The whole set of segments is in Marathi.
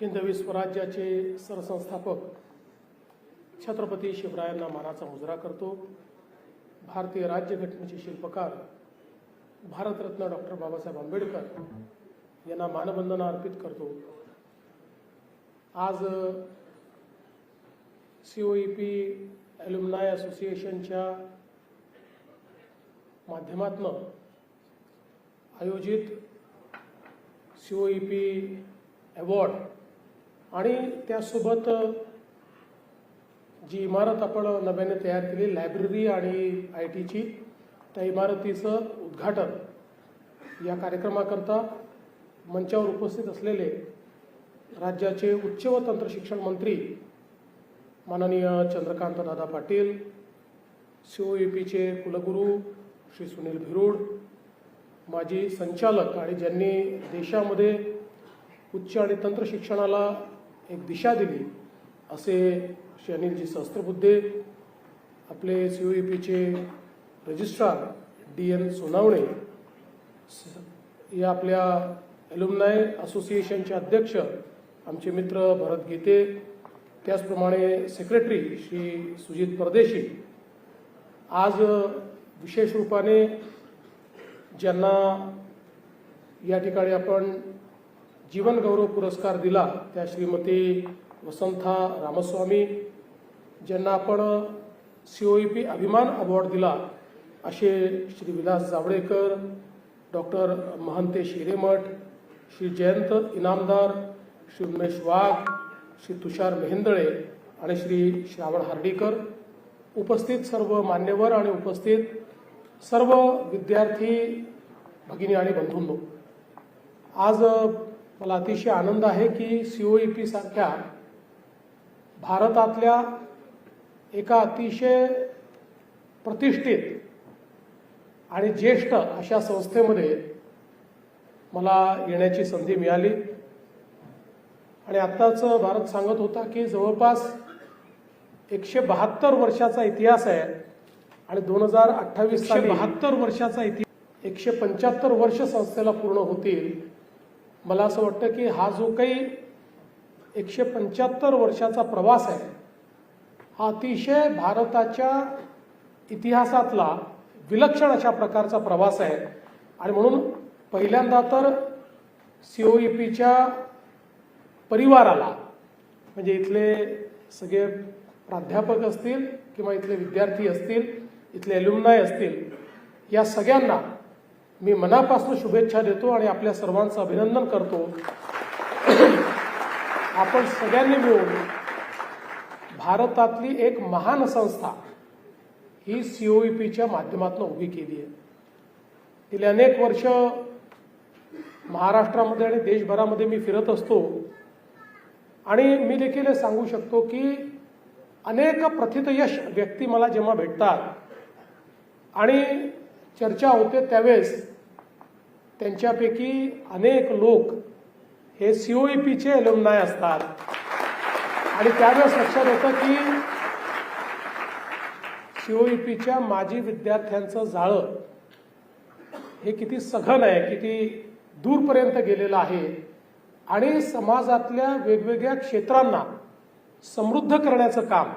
हिंदवी स्वराज्याचे सरसंस्थापक छत्रपती शिवरायांना मानाचा मुजरा करतो. भारतीय राज्यघटनेचे शिल्पकार भारतरत्न डॉक्टर बाबासाहेब आंबेडकर यांना मानवंदना अर्पित करतो. आज C O E P alumni असोसिएशनच्या माध्यमातनं आयोजित C O E P award आणि त्यासोबत जी इमारत आपण नव्याने तयार केली लायब्ररी आणि आय टीची त्या इमारतीचं उद्घाटन या कार्यक्रमाकरता मंचावर उपस्थित असलेले राज्याचे उच्च व तंत्रशिक्षण मंत्री माननीय चंद्रकांत दादा पाटील सी ओ पीचे कुलगुरू श्री सुनील भिरूड माजी संचालक आणि ज्यांनी देशामध्ये उच्च आणि तंत्र शिक्षणाला एक दिशा दिली. असे श्री अनिलजी सहस्त्रबुद्धे आपले सी ई पीचे रजिस्ट्रार डी एन सोनावणे स- या आपल्या एलुमनाय असोसिएशनचे अध्यक्ष आमचे मित्र भरत गीते त्याचप्रमाणे सेक्रेटरी श्री सुजित परदेशी. आज विशेष रूपाने ज्यांना या ठिकाणी आपण जीवनगौरव पुरस्कार दिला त्या श्रीमती वसंथा रामस्वामी ज्यांना आपण सी ओ ई पी अभिमान अवॉर्ड दिला. असे श्री विलास जावडेकर डॉक्टर महंते शिरेमठ श्री जयंत इनामदार श्री उमेश वाघ श्री तुषार मेहेंदळे आणि श्री श्रावण हार्डीकर उपस्थित सर्व मान्यवर आणि उपस्थित सर्व विद्यार्थी भगिनी आणि बंधूंनो. आज मला अतिशय आनंद आहे की सी ओ ई पी सारख्या भारतातल्या एका अतिशय प्रतिष्ठित आणि ज्येष्ठ अशा संस्थेमध्ये मला येण्याची संधी मिळाली. आणि आत्ताच भारत सांगत होता की जवळपास एकशे बहात्तर वर्षाचा इतिहास आहे आणि दोन हजार अठ्ठावीस साली बहात्तर वर्षाचा इतिहास. एकशे पंच्याहत्तर वर्ष संस्थेला पूर्ण होतील. मला असं वाटतं की हा जो काही एकशे पंच्याहत्तर वर्षाचा प्रवास आहे हा अतिशय भारताच्या इतिहासातला विलक्षण अशा प्रकारचा प्रवास आहे. आणि म्हणून पहिल्यांदा तर सी ओ ई पीच्या परिवाराला म्हणजे इथले सगळे प्राध्यापक असतील किंवा इथले विद्यार्थी असतील इथले एल्युमनाय असतील या सगळ्यांना मी मनापासून शुभेच्छा देतो आणि आपल्या सर्वांचं अभिनंदन करतो. आपण सगळ्यांनी मिळून भारतातली एक महान संस्था ही सी ओ ई पीच्या माध्यमातून उभी केली आहे. गेली अनेक वर्ष महाराष्ट्रामध्ये आणि देशभरामध्ये मी फिरत असतो. आणि मी देखील हे सांगू शकतो की अनेक प्रथितयश व्यक्ती मला जेव्हा भेटतात आणि चर्चा होते त्यावेळेस त्यांच्यापैकी अनेक लोक हे सी ओ ई पीचे एल्युमनाय असतात. आणि त्यावेळेस लक्षात येतं की सी ओ ई पीच्या माजी विद्यार्थ्यांचं जाळं हे किती सघन आहे किती दूरपर्यंत गेलेलं आहे. आणि समाजातल्या वेगवेगळ्या क्षेत्रांना समृद्ध करण्याचं काम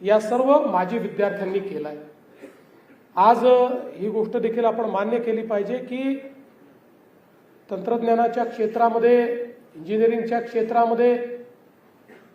या सर्व माजी विद्यार्थ्यांनी केलं आहे आज ही गोष्ट देखील आपण मान्य केली पाहिजे की तंत्रज्ञानाच्या क्षेत्रामध्ये इंजिनिअरिंगच्या क्षेत्रामध्ये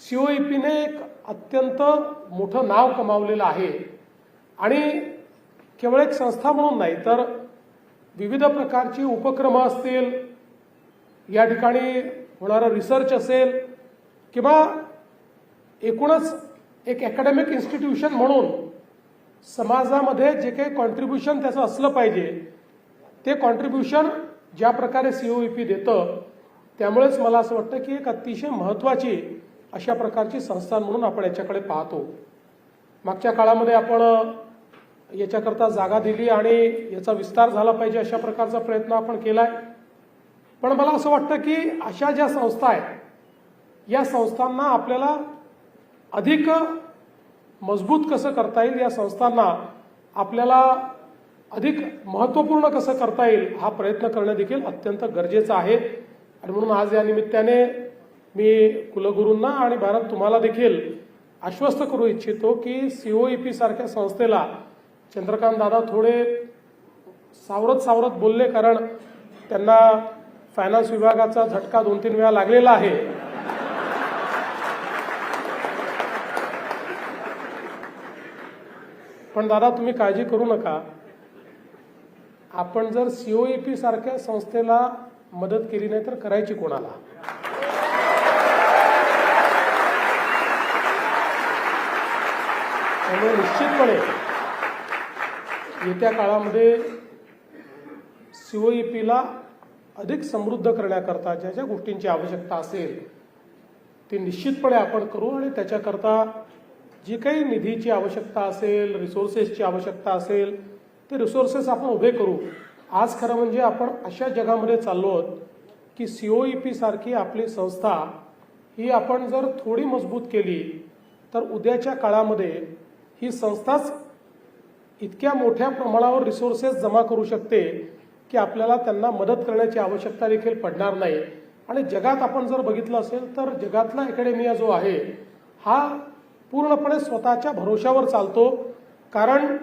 सी ओ ई पीने एक अत्यंत मोठं नाव कमावलेलं आहे. आणि केवळ एक संस्था म्हणून नाही तर विविध प्रकारची उपक्रम असतील या ठिकाणी होणारा रिसर्च असेल किंवा एकूणच एक अकॅडमिक इन्स्टिट्यूशन म्हणून समाजामध्ये जे काही कॉन्ट्रीब्युशन त्याचं असलं पाहिजे ते कॉन्ट्रीब्युशन ज्या प्रकारे सी ओ ई पी देतं त्यामुळेच मला असं वाटतं की एक अतिशय महत्त्वाची अशा प्रकारची संस्था म्हणून आपण याच्याकडे पाहतो. मागच्या काळामध्ये आपण याच्याकरता जागा दिली आणि याचा विस्तार झाला पाहिजे अशा प्रकारचा प्रयत्न आपण केलाय. पण मला असं वाटतं की अशा ज्या संस्था आहेत या संस्थांना आपल्याला अधिक मजबूत कसं करता येईल या संस्थांना आपल्याला अधिक महत्त्वपूर्ण कसं करता येईल हा प्रयत्न करणं देखील अत्यंत गरजेचं आहे. आणि म्हणून आज या निमित्ताने मी कुलगुरूंना आणि भारत तुम्हाला देखील आश्वस्त करू इच्छितो की सीओईपी सारख्या संस्थेला चंद्रकांत दादा थोडे सावरत सावरत बोलले कारण त्यांना फायनान्स विभागाचा झटका दोन तीन वेळा लागलेला आहे. पण दादा तुम्ही काळजी करू नका. आपण जर सीओईपी सारख्या संस्थेला मदत केली नाही तर करायची कोणाला? त्यामुळे निश्चितपणे येत्या काळामध्ये सीओईपीला अधिक समृद्ध करण्याकरता ज्या ज्या गोष्टींची आवश्यकता असेल ती निश्चितपणे आपण करू आणि त्याच्याकरता जी काही निधीची आवश्यकता असेल रिसोर्सेसची आवश्यकता असेल ते रिसोर्सेस आपण उभे करू. आज खरं म्हणजे आपण अशा जगामध्ये चाललो आहोत की सीओईपी सारखी आपली संस्था ही आपण जर थोडी मजबूत केली तर उद्याच्या काळामध्ये ही संस्थाच इतक्या मोठ्या प्रमाणावर रिसोर्सेस जमा करू शकते की आपल्याला त्यांना मदत करण्याची आवश्यकता देखील पडणार नाही. आणि जगात आपण जर बघितलं असेल तर जगातला अकॅडेमिया जो आहे हा पूर्णपणे स्वतःच्या भरोशावर चालतो. कारण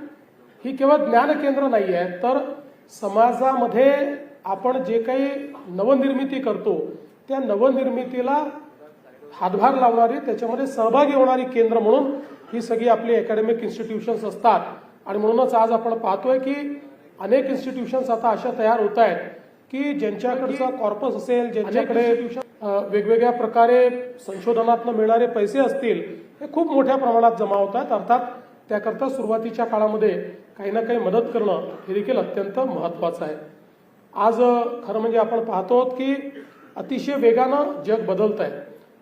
ही केवळ ज्ञान केंद्र नाही आहे तर समाजामध्ये आपण जे काही नवनिर्मिती करतो त्या नवनिर्मितीला हातभार लावणारी त्याच्यामध्ये सहभागी होणारी केंद्र म्हणून ही सगळी आपली अकॅडमिक इन्स्टिट्यूशन्स असतात. आणि म्हणूनच आज आपण पाहतोय की अनेक इन्स्टिट्यूशन्स आता अशा तयार होत आहेत की ज्यांच्याकडचा कॉर्पस असेल ज्यांच्याकडे वेगवेगळ्या प्रकारे संशोधनातनं मिळणारे पैसे असतील हे खूप मोठ्या प्रमाणात जमा होत आहेत अर्थात त्याकरता सुरुवातीच्या काळामध्ये काही ना काही मदत करणं हे देखील अत्यंत महत्त्वाचं आहे. आज खरं म्हणजे आपण पाहतो आहोत की अतिशय वेगानं जग बदलत आहे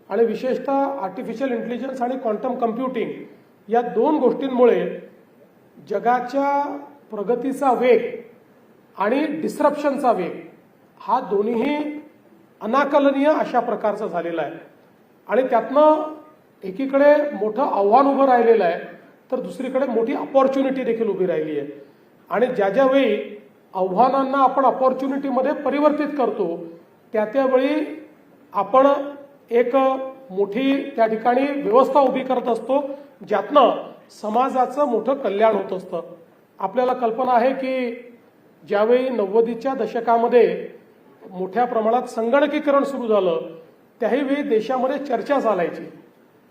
आणि विशेषतः आर्टिफिशियल इंटेलिजन्स आणि क्वांटम कम्प्युटिंग या दोन गोष्टींमुळे जगाच्या प्रगतीचा वेग आणि डिस्रप्शनचा वेग हा दोन्हीही अनाकलनीय अशा प्रकारचा झालेला आहे. आणि त्यातनं एकीकडे मोठं आव्हान उभं राहिलेलं आहे तर दुसरीकडे मोठी अपॉर्च्युनिटी देखील उभी राहिली आहे. आणि ज्या ज्या वेळी आव्हानांना आपण अपॉर्च्युनिटीमध्ये परिवर्तित करतो त्या त्यावेळी आपण एक मोठी त्या ठिकाणी व्यवस्था उभी करत असतो ज्यातनं समाजाचं मोठं कल्याण होत असतं. आपल्याला कल्पना आहे की ज्यावेळी नव्वदीच्या दशकामध्ये मोठ्या प्रमाणात संगणकीकरण सुरू झालं. त्याही देशामध्ये चर्चा चालायची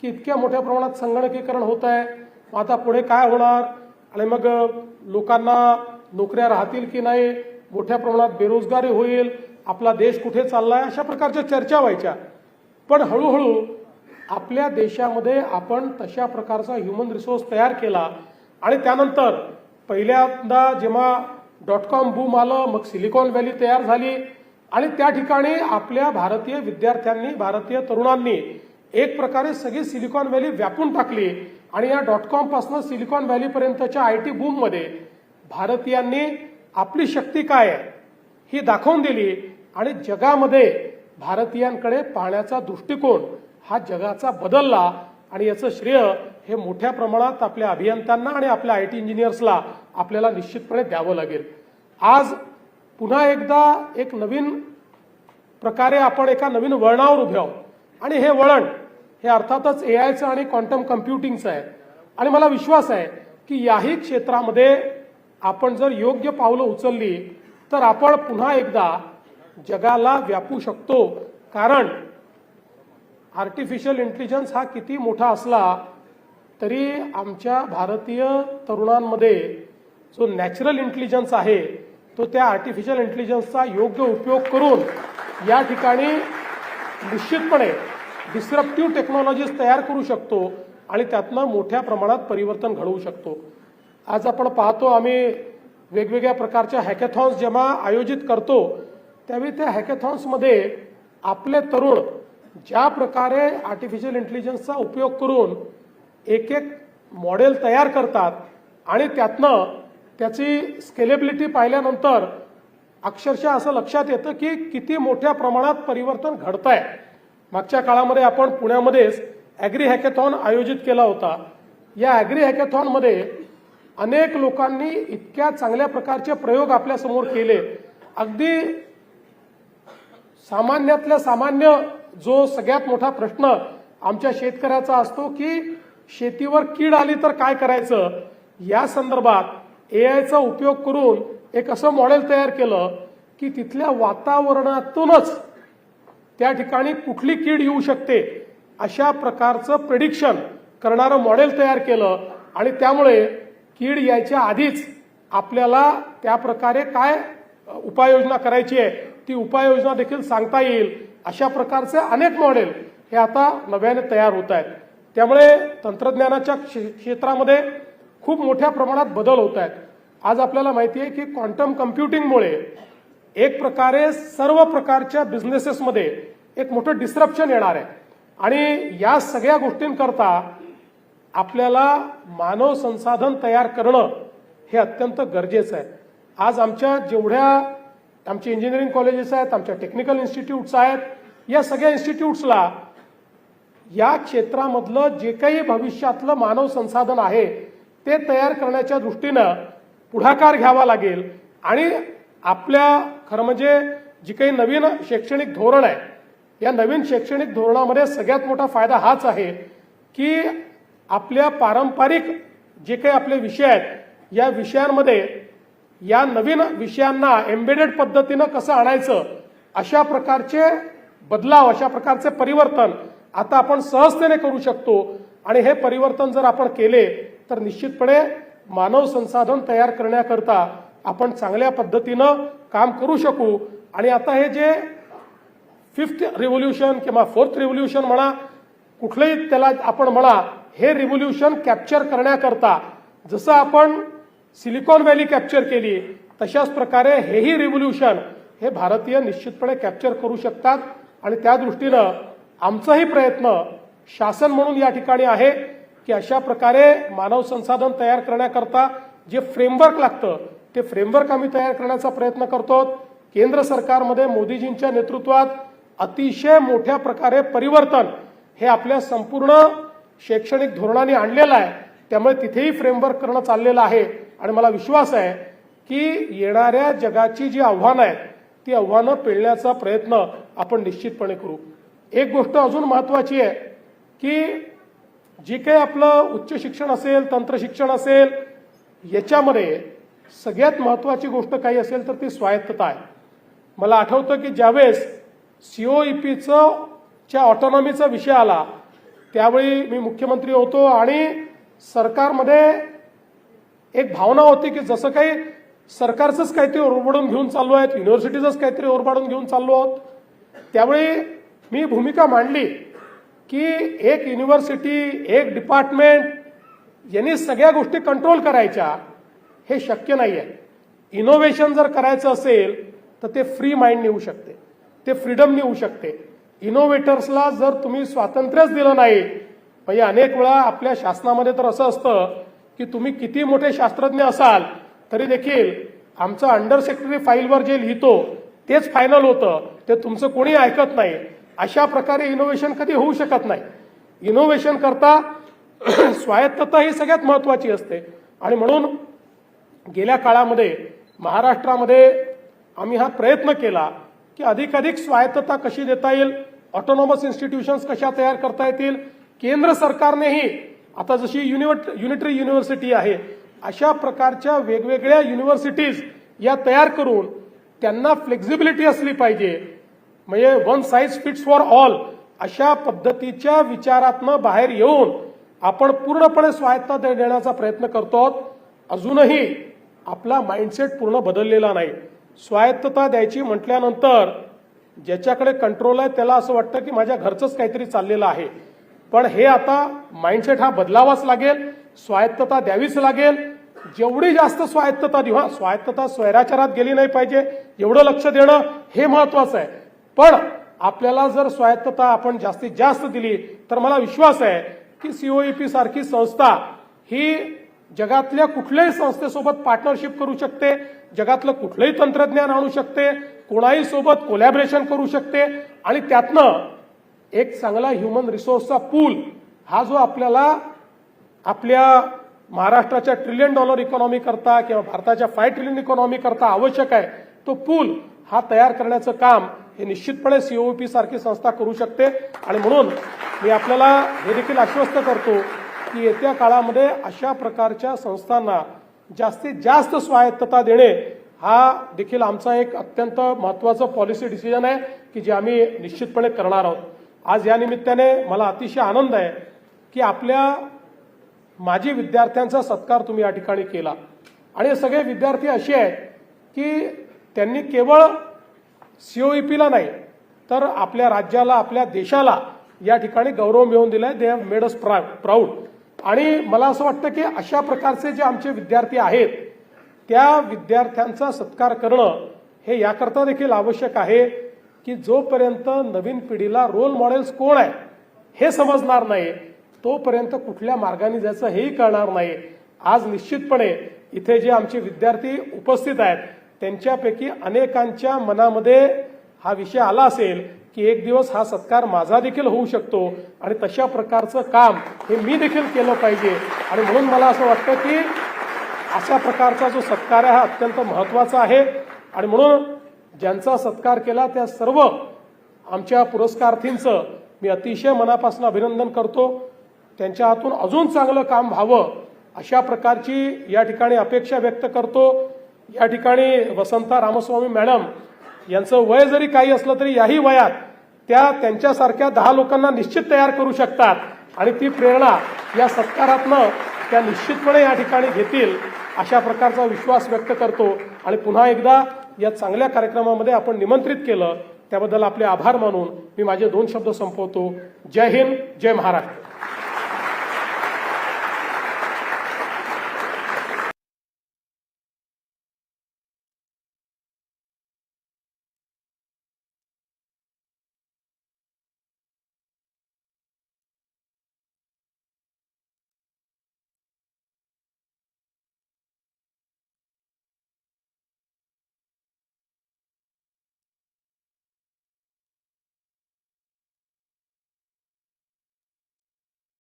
की इतक्या मोठ्या प्रमाणात संगणकीकरण होत आहे. मग आता पुढे काय होणार? आणि मग लोकांना नोकऱ्या राहतील की नाही? मोठ्या प्रमाणात बेरोजगारी होईल? आपला देश कुठे चाललाय? अशा प्रकारच्या चर्चा व्हायच्या. पण हळूहळू आपल्या देशामध्ये आपण तशा प्रकारचा ह्युमन रिसोर्स तयार केला. आणि त्यानंतर पहिल्यांदा जेव्हा डॉट कॉम बूम आलं मग सिलिकॉन व्हॅली तयार झाली. आणि त्या ठिकाणी आपल्या भारतीय विद्यार्थ्यांनी भारतीय तरुणांनी एक प्रकारे सगळी सिलिकॉन व्हॅली व्यापून टाकली आणि या डॉट कॉमपासून सिलिकॉन व्हॅली पर्यंतच्या आय टी बूममध्ये भारतीयांनी आपली शक्ती काय आहे ही दाखवून दिली आणि जगामध्ये भारतीयांकडे पाहण्याचा दृष्टिकोन हा जगाचा बदलला आणि याचं श्रेय हे मोठ्या प्रमाणात आपल्या अभियंत्यांना आणि आपल्या आय टी इंजिनियर्सला आपल्याला निश्चितपणे द्यावं लागेल. आज पुन्हा एकदा एक नवीन प्रकारे आपण एका नवीन वळणावर उभे आहोत. आणि हे वळण हे अर्थातच ए आयचं आणि क्वांटम कम्प्युटिंगचं आहे. आणि मला विश्वास आहे की याही क्षेत्रामध्ये आपण जर योग्य पावलं उचलली तर आपण पुन्हा एकदा जगाला व्यापू शकतो. कारण आर्टिफिशियल इंटेलिजन्स हा किती मोठा असला तरी आमच्या भारतीय तरुणांमध्ये जो नॅचरल इंटेलिजन्स आहे तो त्या आर्टिफिशियल इंटेलिजन्सचा योग्य उपयोग करून या ठिकाणी निश्चितपणे डिस्क्रप्टिव्ह टेक्नॉलॉजीज तयार करू शकतो आणि त्यातनं मोठ्या प्रमाणात परिवर्तन घडवू शकतो. आज आपण पाहतो आम्ही वेगवेगळ्या प्रकारच्या हॅकॅथॉन्स जेव्हा आयोजित करतो त्यावेळी त्या हॅकॅथॉन्समध्ये आपले तरुण ज्या प्रकारे आर्टिफिशियल इंटेलिजन्सचा उपयोग करून एक एक मॉडेल तयार करतात आणि त्यातनं त्याची स्केलेबिलिटी पाहिल्यानंतर अक्षरशः असं लक्षात येतं की किती मोठ्या प्रमाणात परिवर्तन घडत आहे मागच्या काळामध्ये आपण पुण्यामध्येच ॲग्री हॅकेथॉन आयोजित केला होता. या ॲग्री हॅकेथॉनमध्ये अनेक लोकांनी इतक्या चांगल्या प्रकारचे प्रयोग आपल्यासमोर केले. अगदी सामान्यातल्या सामान्य जो सगळ्यात मोठा प्रश्न आमच्या शेतकऱ्याचा असतो की शेतीवर कीड आली तर काय करायचं? या संदर्भात ए आयचा उपयोग करून एक असं मॉडेल तयार केलं की तिथल्या वातावरणातूनच त्या ठिकाणी कुठली कीड येऊ शकते अशा प्रकारचं प्रेडिक्शन करणारं मॉडेल तयार केलं आणि त्यामुळे कीड यायच्या आधीच आपल्याला त्या प्रकारे काय उपाययोजना करायची आहे ती उपाययोजना देखील सांगता येईल अशा प्रकारचे अनेक मॉडेल हे आता नव्याने तयार होत आहेत. त्यामुळे तंत्रज्ञानाच्या क्षे- क्षेत्रामध्ये खूप मोठ्या प्रमाणात बदल होत आहेत. आज आपल्याला माहिती आहे की क्वांटम कम्प्युटिंगमुळे एक प्रकारे सर्व प्रकारच्या बिझनेसेसमध्ये एक मोठं डिस्रप्शन येणार आहे. आणि या सगळ्या गोष्टींकरता आपल्याला मानव संसाधन तयार करणं हे अत्यंत गरजेचं आहे. आज आमच्या जेवढ्या आमचे इंजिनिअरिंग कॉलेजेस आहेत आमच्या टेक्निकल इन्स्टिट्यूट्स आहेत या सगळ्या इन्स्टिट्यूट्सला या क्षेत्रामधलं जे काही भविष्यातलं मानव संसाधन आहे ते तयार करण्याच्या दृष्टीनं पुढाकार घ्यावा लागेल. आणि आपल्या खरं म्हणजे जी काही नवीन शैक्षणिक धोरण आहे या नवीन शैक्षणिक धोरणामध्ये सगळ्यात मोठा फायदा हाच आहे की आपल्या पारंपरिक जे काही आपले विषय आहेत या विषयांमध्ये या नवीन विषयांना एम्बेडेड पद्धतीनं कसं आणायचं अशा प्रकारचे बदलाव अशा प्रकारचे परिवर्तन आता आपण सहजतेने करू शकतो. आणि हे परिवर्तन जर आपण केले तर निश्चितपणे मानव संसाधन तयार करण्याकरता आपण चांगल्या पद्धतीनं काम करू शकू. आणि आता हे जे फिफ्थ रिव्होल्युशन किंवा फोर्थ रिव्होल्युशन म्हणा कुठलंही त्याला आपण म्हणा हे रिव्होल्युशन कॅप्चर करण्याकरता जसं आपण सिलिकॉन व्हॅली कॅप्चर केली तशाच प्रकारे हेही रिव्होल्युशन हे भारतीय निश्चितपणे कॅप्चर करू शकतात. आणि त्या दृष्टीनं आमचाही प्रयत्न शासन म्हणून या ठिकाणी आहे. की अशा प्रकारे मानव संसाधन तयार करण्याकरता जे फ्रेमवर्क लागतं ते फ्रेमवर्क आम्ही तयार करण्याचा प्रयत्न करतो. केंद्र सरकारमध्ये मोदीजींच्या नेतृत्वात अतिशय मोठ्या प्रकारे परिवर्तन हे आपल्या संपूर्ण शैक्षणिक धोरणाने आणलेलं आहे. त्यामुळे तिथेही फ्रेमवर्क करणं चाललेलं आहे. आणि मला विश्वास आहे की येणाऱ्या जगाची जी आव्हानं आहेत ती आव्हानं पेलण्याचा प्रयत्न आपण निश्चितपणे करू. एक गोष्ट अजून महत्वाची आहे की जे काही आपलं उच्च शिक्षण असेल तंत्र शिक्षण असेल याच्यामध्ये सगळ्यात महत्वाची गोष्ट काही असेल तर ती स्वायत्तता आहे. मला आठवतं की ज्यावेळेस सीओईपीचं च्या ऑटॉनॉमीचा विषय आला त्यावेळी मी मुख्यमंत्री होतो आणि सरकारमध्ये एक भावना होती की जसं काही सरकारचंच काहीतरी ओरबाडून घेऊन चाललो आहेत युनिव्हर्सिटीचंच काहीतरी ओरबाडून घेऊन चाललो आहोत. त्यावेळी मी भूमिका मांडली. की एक युनिव्हर्सिटी एक डिपार्टमेंट यांनी सगळ्या गोष्टी कंट्रोल करायच्या हे शक्य नाही आहे इनोव्हेशन जर करायचं असेल तर ते फ्री माइंड नेऊ शकते. ते फ्रीडम नेऊ शकते. इनोव्हेटर्सला जर तुम्ही स्वातंत्र्यच दिलं नाही म्हणजे अनेक वेळा आपल्या शासनामध्ये तर असं असतं की तुम्ही किती मोठे शास्त्रज्ञ असाल तरी देखील आमचं अंडर सेक्रेटरी फाईलवर जे लिहितो तेच फायनल होतं. ते तुमचं कोणी ऐकत नाही. अशा प्रकारे इनोव्हेशन कधी होऊ शकत नाही. इनोव्हेशन करता स्वायत्तता ही सगळ्यात महत्वाची असते. आणि म्हणून गेल्या काळामध्ये महाराष्ट्रामध्ये आम्ही हा प्रयत्न केला की अधिकाधिक स्वायत्तता कशी देता येईल ऑटोनॉमस इन्स्टिट्यूशन्स कशा तयार करता येतील केंद्र सरकारनेही आता जशी युनिव्हर्ट युनिटरी युनिव्हर्सिटी आहे अशा प्रकारच्या वेगवेगळ्या युनिव्हर्सिटीज या तयार करून त्यांना फ्लेक्झिबिलिटी असली पाहिजे. म्हणजे one size fits for all अशा पद्धतीच्या विचारातनं बाहेर येऊन आपण पूर्णपणे स्वायत्ता देण्याचा प्रयत्न करतो. आहोत अजूनही आपला माइंडसेट पूर्ण बदललेला नाही. स्वायत्तता द्यायची म्हटल्यानंतर ज्याच्याकडे कंट्रोल आहे त्याला असं वाटतं की माझ्या घरचंच काहीतरी चाललेलं आहे. पण हे आता माइंडसेट हा बदलावाच लागेल स्वायत्तता द्यावीच लागेल. जेवढी जास्त स्वायत्तता देऊ हा स्वायत्तता स्वैराचारात गेली नाही पाहिजे एवढं लक्ष देणं हे महत्वाचं आहे. पण आपल्याला जर स्वायत्तता आपण जास्तीत जास्त दिली तर मला विश्वास आहे की सीओईपी सारखी संस्था ही जगातल्या कुठल्याही संस्थेसोबत पार्टनरशिप करू शकते जगातलं कुठलंही तंत्रज्ञान आणू शकते कोणाही सोबत कोलॅबरेशन करू शकते आणि त्यातनं एक चांगला ह्युमन रिसोर्सचा पूल हा जो आपल्याला आपल्या महाराष्ट्राच्या ट्रिलियन डॉलर इकॉनॉमी करता किंवा भारताच्या फाय ट्रिलियन इकॉनॉमी करता आवश्यक आहे तो पूल हा तयार करण्याचं काम हे निश्चितपणे सीओपी सारखी संस्था करू शकते. आणि म्हणून मी आपल्याला हे देखील आश्वस्त करतो की येत्या काळामध्ये अशा प्रकारच्या संस्थांना जास्तीत जास्त स्वायत्तता देणे हा देखील आमचा एक अत्यंत महत्त्वाचं पॉलिसी डिसिजन आहे की जे आम्ही निश्चितपणे करणार आहोत. आज या निमित्ताने मला अतिशय आनंद आहे की आपल्या माजी विद्यार्थ्यांचा सत्कार तुम्ही या ठिकाणी केला. आणि हे सगळे विद्यार्थी असे आहेत की त्यांनी केवळ सीओईपीला नाही तर आपल्या राज्याला आपल्या देशाला या ठिकाणी गौरव मिळवून दिलाय. They have made us proud आणि मला असं वाटतं की अशा प्रकारचे जे आमचे विद्यार्थी आहेत त्या विद्यार्थ्यांचा सत्कार करणं हे याकरता देखील आवश्यक आहे की जोपर्यंत नवीन पिढीला रोल मॉडेल्स कोण आहे हे समजणार नाही तोपर्यंत कुठल्या मार्गाने जायचं हेही कळणार नाही. आज निश्चितपणे इथे जे आमचे विद्यार्थी उपस्थित आहेत त्यांच्यापैकी अनेकांच्या मनामध्ये हा विषय आला असेल की एक दिवस हा सत्कार माझा देखील होऊ शकतो आणि तशा प्रकारचं काम हे मी देखील केलं पाहिजे. आणि म्हणून मला असं वाटतं की अशा प्रकारचा जो सत्कार आहे हा अत्यंत महत्त्वाचा आहे. आणि म्हणून ज्यांचा सत्कार केला त्या सर्व आमच्या पुरस्कार्थींचं मी अतिशय मनापासून अभिनंदन करतो. त्यांच्या हातून अजून चांगलं काम व्हावं अशा प्रकारची या ठिकाणी अपेक्षा व्यक्त करतो. या ठिकाणी वसंता रामस्वामी मॅडम यांचं वय जरी काही असलं तरी याही वयात त्या त्यांच्यासारख्या दहा लोकांना निश्चित तयार करू शकतात. आणि ती प्रेरणा या सत्कारातनं त्या निश्चितपणे या ठिकाणी घेतील अशा प्रकारचा विश्वास व्यक्त करतो. आणि पुन्हा एकदा या चांगल्या कार्यक्रमामध्ये आपण निमंत्रित केलं. त्याबद्दल आपले आभार मानून मी माझे दोन शब्द संपवतो. जय हिंद जय महाराष्ट्र.